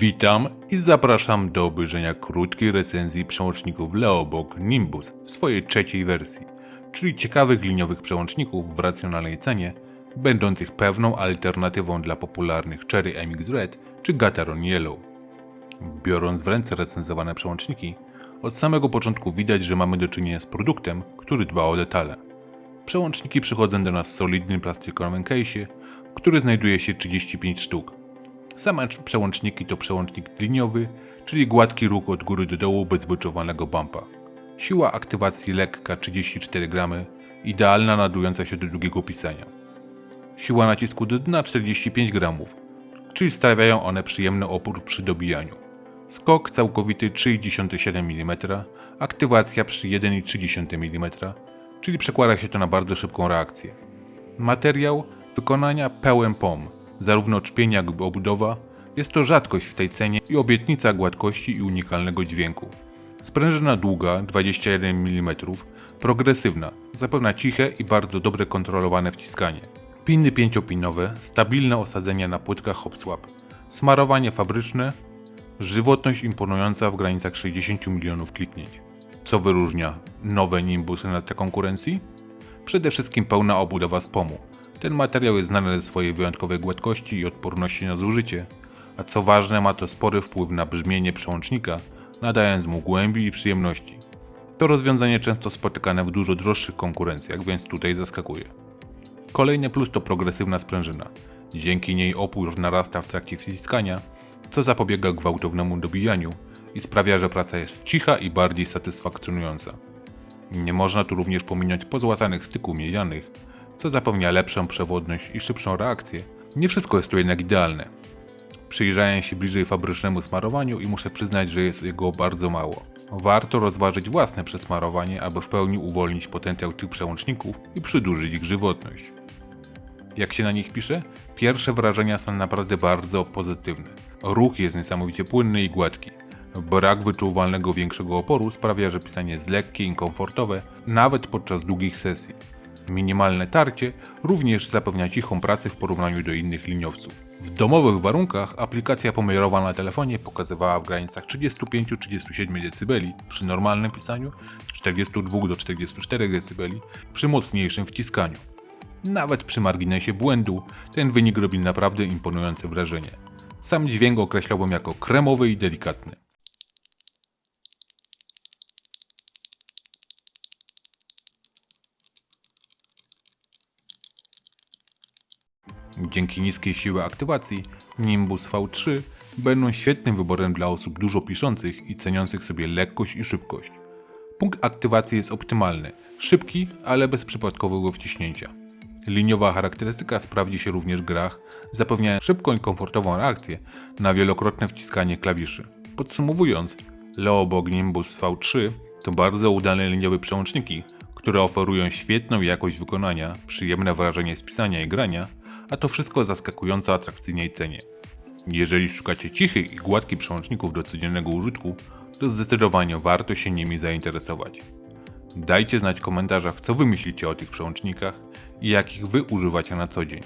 Witam i zapraszam do obejrzenia krótkiej recenzji przełączników Leobog Nimbus w swojej trzeciej wersji, czyli ciekawych liniowych przełączników w racjonalnej cenie, będących pewną alternatywą dla popularnych Cherry MX Red czy Gateron Yellow. Biorąc w ręce recenzowane przełączniki, od samego początku widać, że mamy do czynienia z produktem, który dba o detale. Przełączniki przychodzą do nas w solidnym plastikowym case'ie, w który znajduje się 35 sztuk. Same przełączniki to przełącznik liniowy, czyli gładki ruch od góry do dołu bez wyczuwalnego bumpa. Siła aktywacji lekka 34 gramy, idealna nadująca się do długiego pisania. Siła nacisku do dna 45 gramów, czyli stawiają one przyjemny opór przy dobijaniu. Skok całkowity 3,7 mm, aktywacja przy 1,3 mm, czyli przekłada się to na bardzo szybką reakcję. Materiał wykonania pełen POM, zarówno czpień jak i obudowa. Jest to rzadkość w tej cenie i obietnica gładkości i unikalnego dźwięku. Sprężyna długa 21 mm, progresywna, zapewnia ciche i bardzo dobre kontrolowane wciskanie. Piny pięciopinowe, stabilne osadzenia na płytkach hopswap, smarowanie fabryczne, żywotność imponująca w granicach 60 milionów kliknięć. Co wyróżnia nowe Nimbusy na tle konkurencji? Przede wszystkim pełna obudowa z pomu. Ten materiał jest znany ze swojej wyjątkowej gładkości i odporności na zużycie, a co ważne ma to spory wpływ na brzmienie przełącznika, nadając mu głębi i przyjemności. To rozwiązanie często spotykane w dużo droższych konkurencjach, więc tutaj zaskakuje. Kolejny plus to progresywna sprężyna. Dzięki niej opór narasta w trakcie wciskania, co zapobiega gwałtownemu dobijaniu i sprawia, że praca jest cicha i bardziej satysfakcjonująca. Nie można tu również pominąć pozłacanych styków miedzianych, co zapewnia lepszą przewodność i szybszą reakcję. Nie wszystko jest tu jednak idealne. Przyjrzałem się bliżej fabrycznemu smarowaniu i muszę przyznać, że jest jego bardzo mało. Warto rozważyć własne przesmarowanie, aby w pełni uwolnić potencjał tych przełączników i przedłużyć ich żywotność. Jak się na nich pisze? Pierwsze wrażenia są naprawdę bardzo pozytywne. Ruch jest niesamowicie płynny i gładki. Brak wyczuwalnego większego oporu sprawia, że pisanie jest lekkie i komfortowe, nawet podczas długich sesji. Minimalne tarcie również zapewnia cichą pracę w porównaniu do innych liniowców. W domowych warunkach aplikacja pomiarowa na telefonie pokazywała w granicach 35-37 dB przy normalnym pisaniu, 42 do 44 dB przy mocniejszym wciskaniu. Nawet przy marginesie błędu ten wynik robi naprawdę imponujące wrażenie. Sam dźwięk określałbym jako kremowy i delikatny. Dzięki niskiej siły aktywacji Nimbus V3 będą świetnym wyborem dla osób dużo piszących i ceniących sobie lekkość i szybkość. Punkt aktywacji jest optymalny, szybki, ale bez przypadkowego wciśnięcia. Liniowa charakterystyka sprawdzi się również w grach, zapewniając szybką i komfortową reakcję na wielokrotne wciskanie klawiszy. Podsumowując, Leobog Nimbus V3 to bardzo udane liniowe przełączniki, które oferują świetną jakość wykonania, przyjemne wrażenie z pisania i grania, a to wszystko zaskakująco atrakcyjnej cenie. Jeżeli szukacie cichych i gładkich przełączników do codziennego użytku, to zdecydowanie warto się nimi zainteresować. Dajcie znać w komentarzach, co wy myślicie o tych przełącznikach i jakich wy używacie na co dzień.